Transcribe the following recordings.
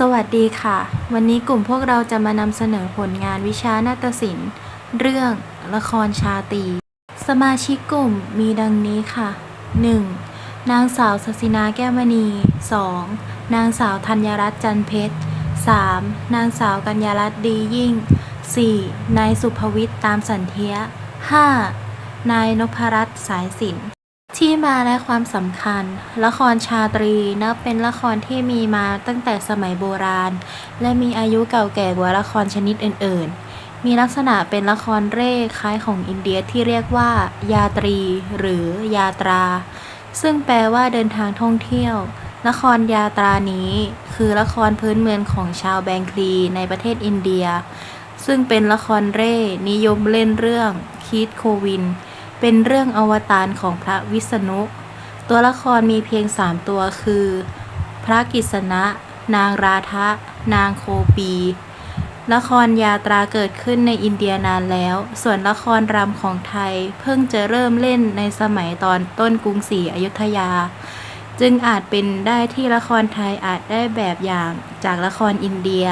สวัสดีค่ะ วันนี้กลุ่มพวกเราจะมานำเสนอผลงานวิชานาฏศิลป์ เรื่องละครชาตรีสมาชิกกลุ่มมีดังนี้ค่ะ 1. นางสาวศศินาแก้วมณี 2. นางสาวธัญรัตน์จันเพชร 3. นางสาวกัญญารัตน์ดียิ่ง 4. นายสุภวิทย์ตามสันเทีย 5. นายนพรัตน์สายสิน ที่มาและความสำคัญ ละครชาตรีนับเป็นละครที่มีมาตั้งแต่สมัยโบราณ และมีอายุเก่าแก่กว่าละครชนิดอื่น ๆ มีลักษณะเป็นละครเร่คล้ายของอินเดียที่เรียกว่า ยาตรี หรือยาตรา ซึ่งแปลว่าเดินทางท่องเที่ยว ละครยาตรานี้ คือละครพื้นเมืองของชาวแบงคลีในประเทศอินเดีย ซึ่งเป็นละครเร่นิยมเล่นเรื่องคีตโควิน เป็นเรื่องอวตารของพระวิษณุ ตัวละครมีเพียงสามตัวคือ พระกิษณะ นางราทะนางโคปีละครยาตราเกิดขึ้นในอินเดียนานแล้ว ส่วนละครรำของไทยเพิ่งจะเริ่มเล่นในสมัยตอนต้นกรุงศรีอยุธยา จึงอาจเป็นได้ที่ละครไทยอาจได้แบบอย่างจากละครอินเดีย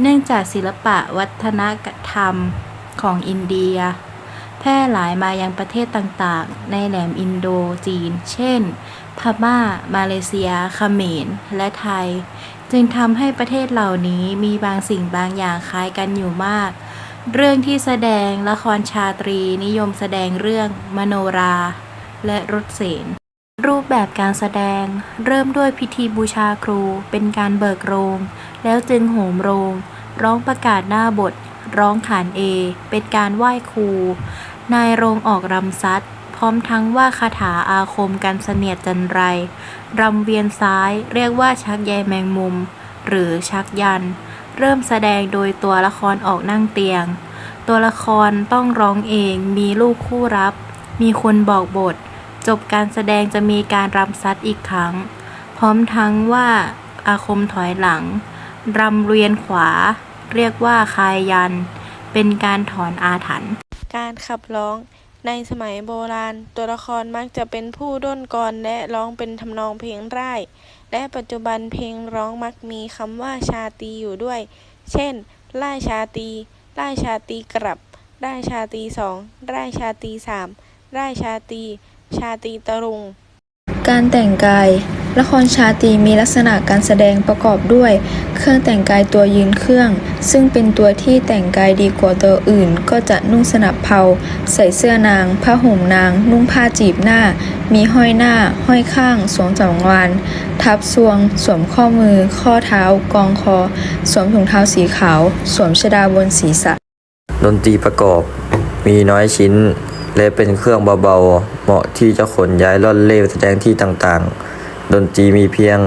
เนื่องจากศิลปะวัฒนธรรมของอินเดีย แพร่หลายมายังประเทศต่างๆ ในแหลมอินโดจีน เช่น พม่า มาเลเซียเขมร และไทย จึงทำให้ประเทศเหล่านี้มีบางสิ่งบางอย่างคล้ายกันอยู่มาก เรื่องที่แสดงละครชาตรีนิยมแสดงเรื่อง มโนรา และรถเสนรูปแบบการแสดงเริ่มด้วยพิธีบูชาครูเป็นการเบิกโรง แล้วจึงโหมโรง ร้องประกาศหน้าบท ร้องขานเอ เป็นการไหว้ครู นายโรงออกรำซัด พร้อมทั้งว่าคาถาอาคมกันเสนียดจันไร รำเวียนซ้ายเรียกว่าชักใยแมงมุม หรือชักยัน เริ่มแสดงโดยตัวละครออกนั่งเตียง ตัวละครต้องร้องเองมีลูกคู่รับ มีคนบอกบท จบการแสดงจะมีการรำซัดอีกครั้ง พร้อมทั้งว่าอาคมถอยหลัง รำเวียนขวา เรียกว่าคายยัน เป็นการถอนอาถรรพ์ การขับร้อง ในสมัยโบราณ ตัวละครมักจะเป็นผู้ด้นกรและร้องเป็นทำนองเพลงร่าย และปัจจุบันเพลงร้องมักมีคำว่าชาตีอยู่ด้วย เช่นร่ายชาตรีร่ายชาตีกลับร่ายชาตีสองร่ายชาตีสามร่ายชาตี ชาตีตรุง การแต่งกาย ละครชาตรีมีลักษณะการแสดงประกอบด้วย เครื่องแต่งกายตัวยืนเครื่อง ซึ่งเป็นตัวที่แต่งกายดีกว่าตัวอื่น ก็จะนุ่งสนับเผาใส่เสื้อนางผ้าห่มนาง นุ่งผ้าจีบหน้า มีห้อยหน้า ห้อยข้างสวมสองวานทับซวง สวมข้อมือ ข้อเท้า กองคอ สวมถุงเท้าสีขาว สวมชดาบนศีรษะดนตรีประกอบ มีน้อยชิ้น และเป็นเครื่องเบาๆ เหมาะที่จะขนย้ายล่อนเล่แสดงที่ต่างๆ ดนตรีมีเพียง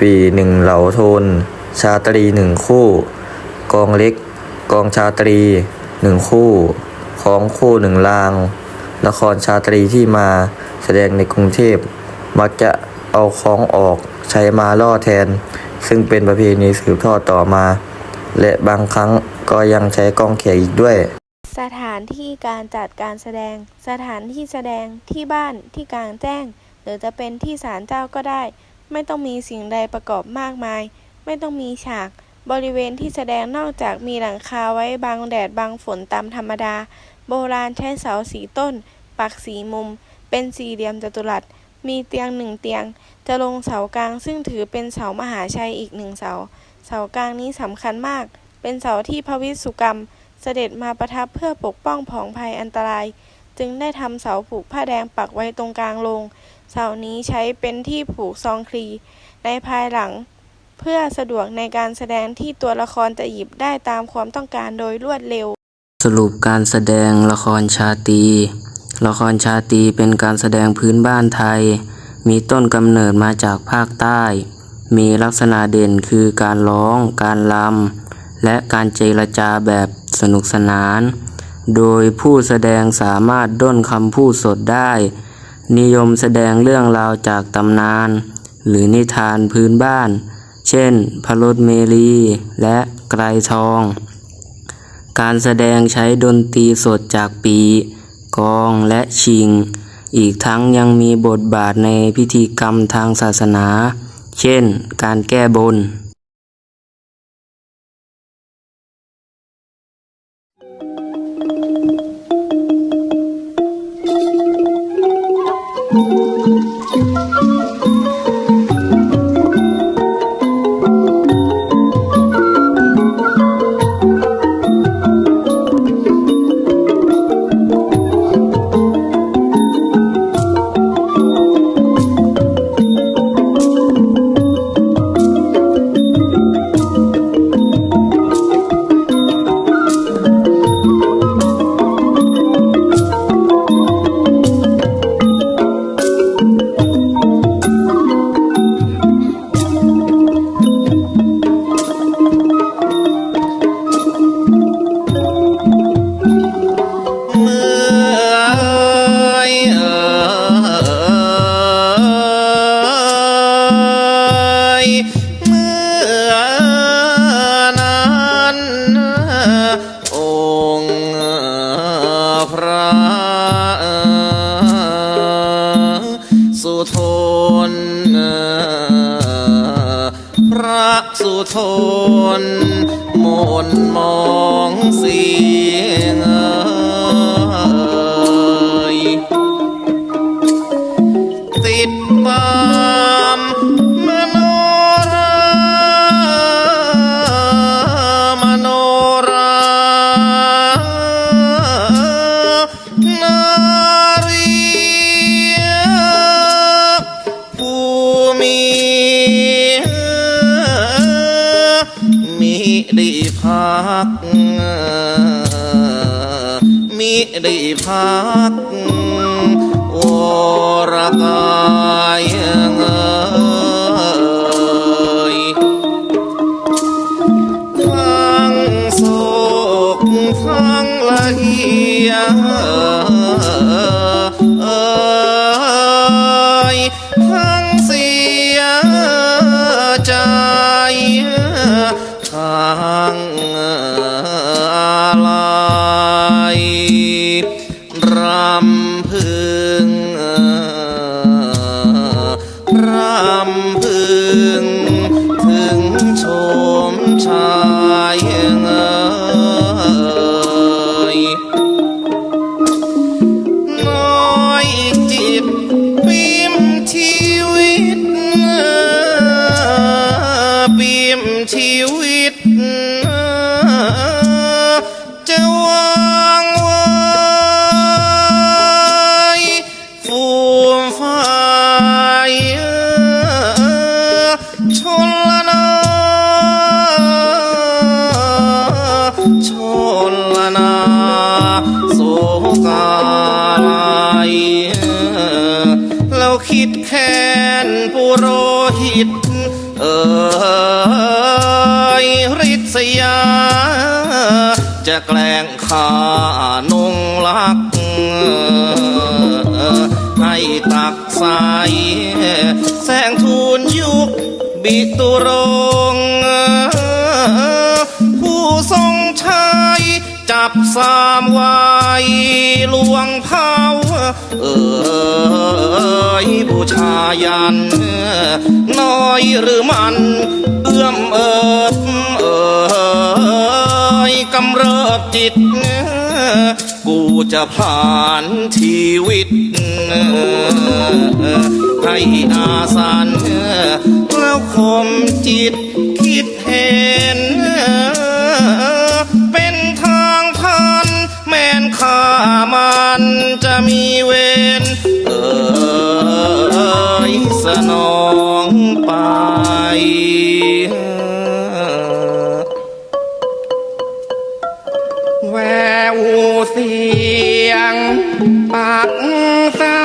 ปีหนึ่งเหลาโทน ชาตรีหนึ่งคู่ กองเล็ก กองชาตรีหนึ่งคู่ของคู่หนึ่งรางละครชาตรีที่มาแสดงในกรุงเทพ มักจะเอาคล้องออกใช้มาล่อแทน ซึ่งเป็นประเพณีสืบทอดต่อมา และบางครั้งก็ยังใช้กล้องเขียอีกด้วย สถานที่การจัดการแสดง สถานที่แสดงที่บ้านที่กลางแจ้ง หรือจะเป็นที่ศาลเจ้าก็ได้ ไม่ต้องมีสิ่งใดประกอบมากมาย ไม่ต้องมีฉาก บริเวณที่แสดงนอกจากมีหลังคาไว้บังแดดบังฝนตามธรรมดา โบราณใช้เสาสีต้น ปักสีมุม เป็นสี่เหลี่ยมจัตุรัส มีเตียงหนึ่งเตียง จะลงเสากลางซึ่งถือเป็นเสามหาชัยอีกหนึ่งเสา เสากลางนี้สำคัญมาก เป็นเสาที่พระวิสุกรรม เสด็จมาประทับเพื่อปกป้องผองภัยอันตราย จึงได้ทำเสาผูกผ้าแดงปักไว้ตรงกลางโรงเสานี้ใช้เป็นที่ผูกซองคลี ในภายหลัง เพื่อสะดวกในการแสดงที่ตัวละครจะหยิบได้ตามความต้องการโดยรวดเร็ว สรุปการแสดงละครชาตี ละครชาตีเป็นการแสดงพื้นบ้านไทย มีต้นกำเนิดมาจากภาคใต้ มีลักษณะเด่นคือการร้อง การรำและการเจรจาแบบสนุกสนาน โดยผู้แสดงสามารถด้นคำพูดสดได้ นิยมแสดงเรื่องราวจากตำนาน หรือนิทานพื้นบ้าน เช่น พระรถเมรีและไกรทอง การแสดงใช้ดนตรีสดจากปี กองและชิง อีกทั้งยังมีบทบาทในพิธีกรรมทางศาสนา เช่น การแก้บน ได้พัก มิได้พักวรกายเงย ละนาชนละนาโสกาลัยแล้วคิดแค้นปุโรหิต เอ่ยริษยาจะแกล้ บิตุรงผู้ทรงชัยจับสามไว้ลวงเผาเอ่ยบูชายัน น้อยหรือมัน เอื้อมเอิบเอ่ยกำเริบจิต จะผ่านชีวิต ให้อาสันแล้วคมจิตคิดเห็น เป็นทางพันแม่นข้ามันจะมีเวรเอ่ยสนอง แววเสียงปักสา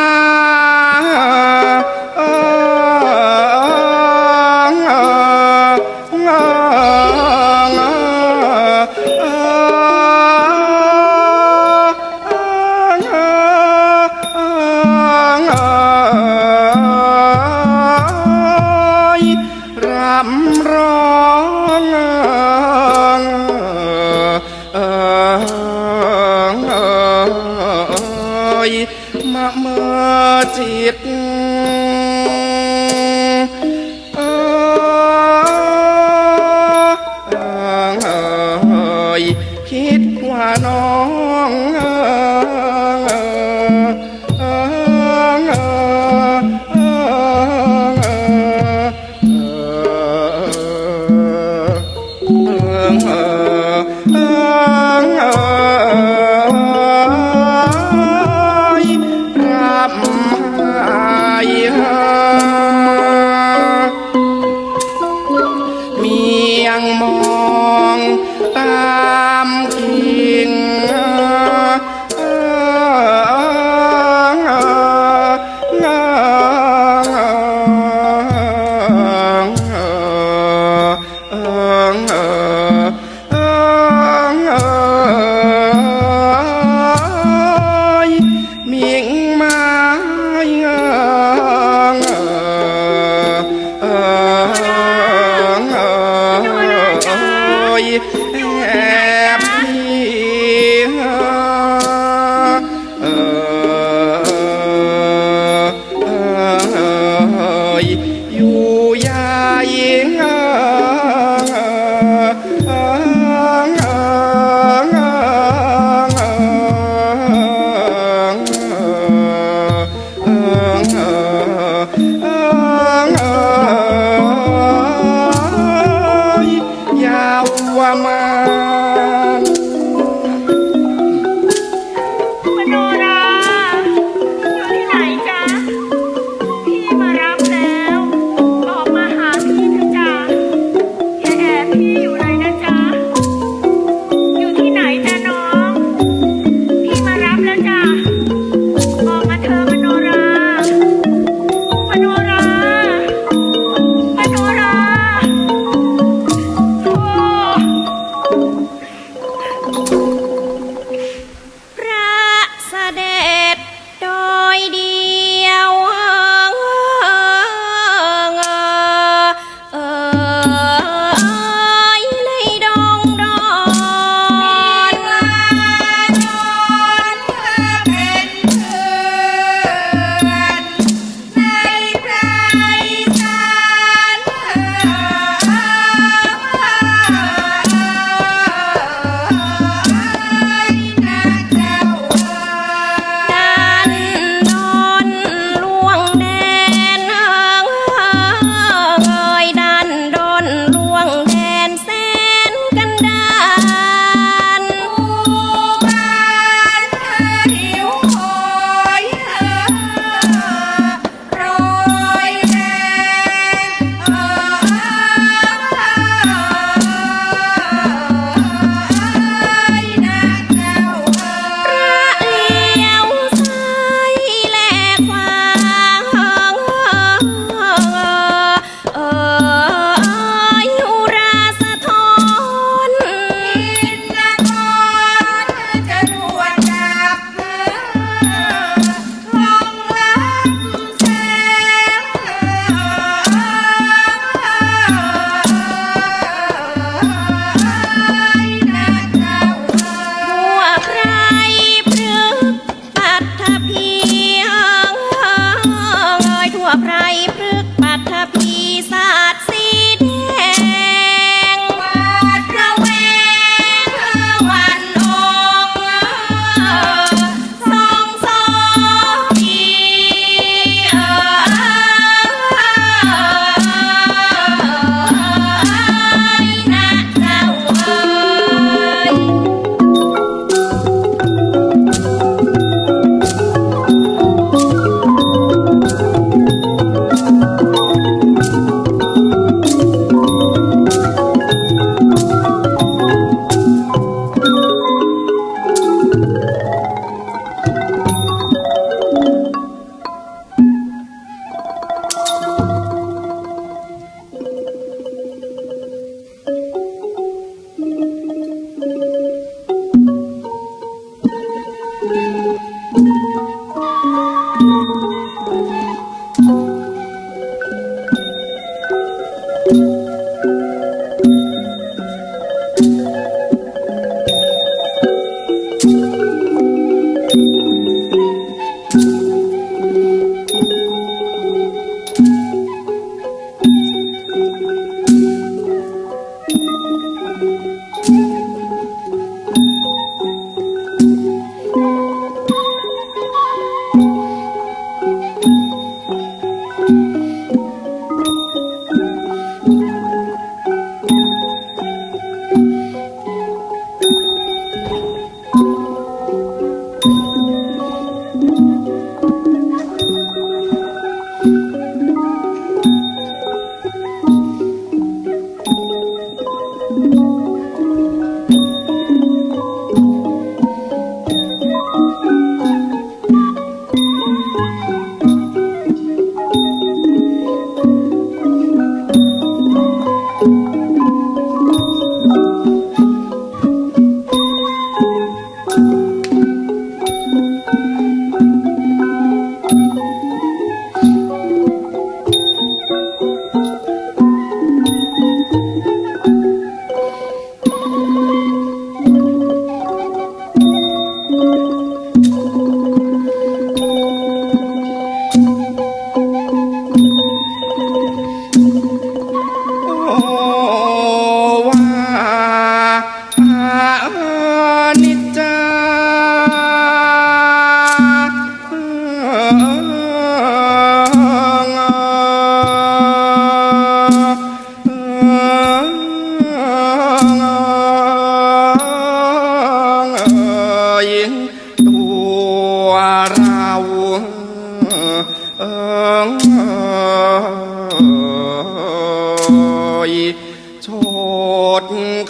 ด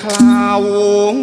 คลาวง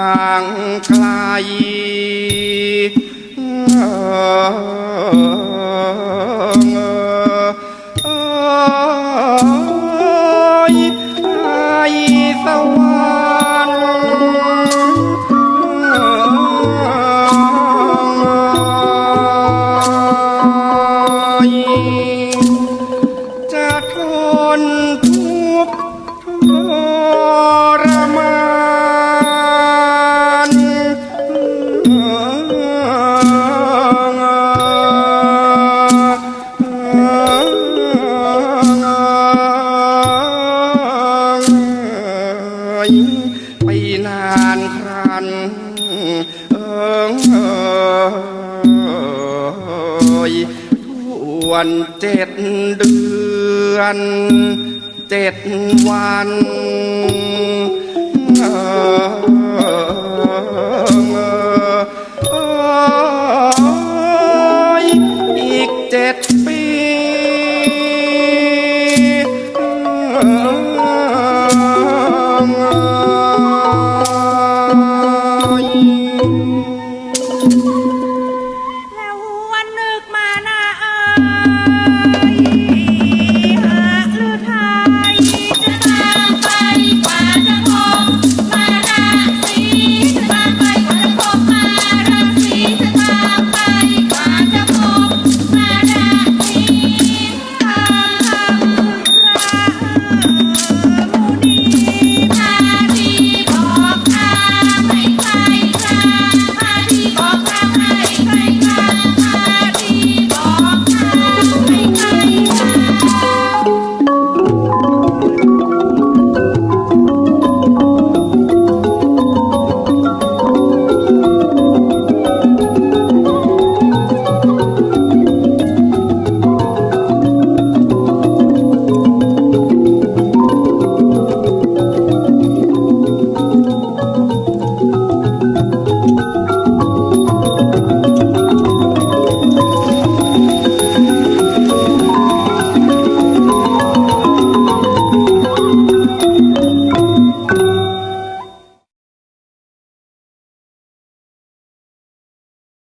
างไกล นเจ็ดวัน